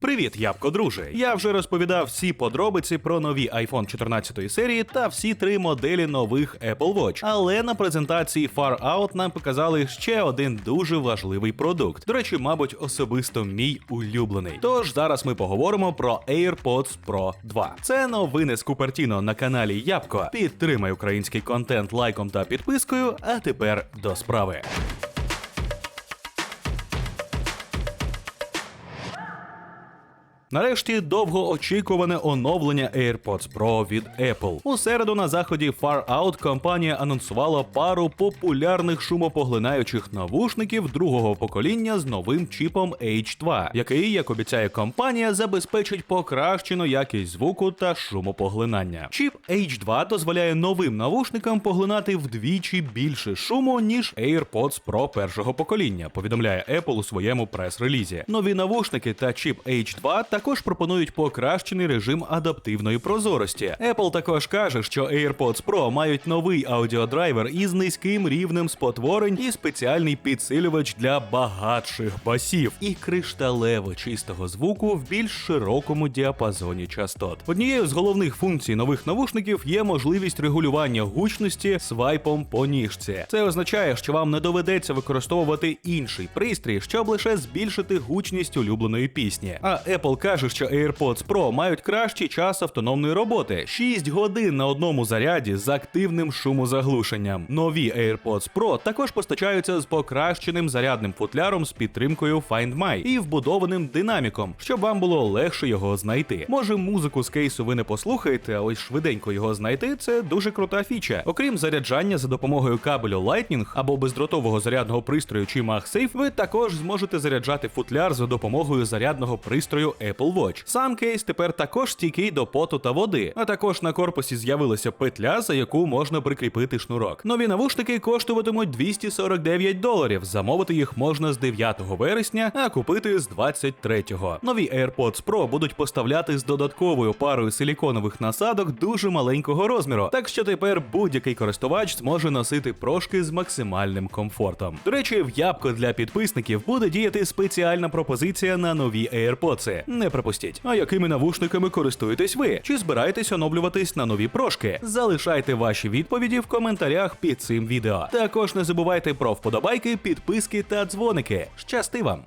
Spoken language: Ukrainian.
Привіт, ябко друже! Я вже розповідав всі подробиці про нові iPhone 14 серії та всі три моделі нових Apple Watch. Але на презентації Far Out нам показали ще один дуже важливий продукт. До речі, мабуть, особисто мій улюблений. Тож зараз ми поговоримо про AirPods Pro 2. Це новини з Купертіно на каналі Ябко. Підтримай український контент лайком та підпискою. А тепер до справи. Нарешті довгоочікуване оновлення AirPods Pro від Apple. У середу на заході Far Out компанія анонсувала пару популярних шумопоглинаючих навушників другого покоління з новим чіпом H2, який, як обіцяє компанія, забезпечить покращену якість звуку та шумопоглинання. Чіп H2 дозволяє новим навушникам поглинати вдвічі більше шуму, ніж AirPods Pro першого покоління, повідомляє Apple у своєму прес-релізі. Нові навушники та чіп H2 також пропонують покращений режим адаптивної прозорості. Apple також каже, що AirPods Pro мають новий аудіодрайвер із низьким рівнем спотворень і спеціальний підсилювач для багатших басів і кришталево чистого звуку в більш широкому діапазоні частот. Однією з головних функцій нових навушників є можливість регулювання гучності свайпом по ніжці. Це означає, що вам не доведеться використовувати інший пристрій, щоб лише збільшити гучність улюбленої пісні. А Apple каже, що AirPods Pro мають кращий час автономної роботи 6 годин на одному заряді з активним шумозаглушенням. Нові AirPods Pro також постачаються з покращеним зарядним футляром з підтримкою Find My і вбудованим динаміком, щоб вам було легше його знайти. Може, музику з кейсу ви не послухаєте, а ось швиденько його знайти це дуже крута фіча. Окрім заряджання за допомогою кабелю Lightning або бездротового зарядного пристрою чи MagSafe, ви також зможете заряджати футляр за допомогою зарядного пристрою Apple Watch. Сам кейс тепер також стійкий до поту та води, а також на корпусі з'явилася петля, за яку можна прикріпити шнурок. Нові навушники коштуватимуть 249 доларів. Замовити їх можна з 9 вересня, а купити з 23-го. Нові AirPods Pro будуть поставляти з додатковою парою силіконових насадок дуже маленького розміру, так що тепер будь-який користувач зможе носити прошки з максимальним комфортом. До речі, в ябко для підписників буде діяти спеціальна пропозиція на нові AirPods. Пропустіть. А якими навушниками користуєтесь ви? Чи збираєтесь оновлюватись на нові прошки? Залишайте ваші відповіді в коментарях під цим відео. Також не забувайте про вподобайки, підписки та дзвоники. Щасти вам!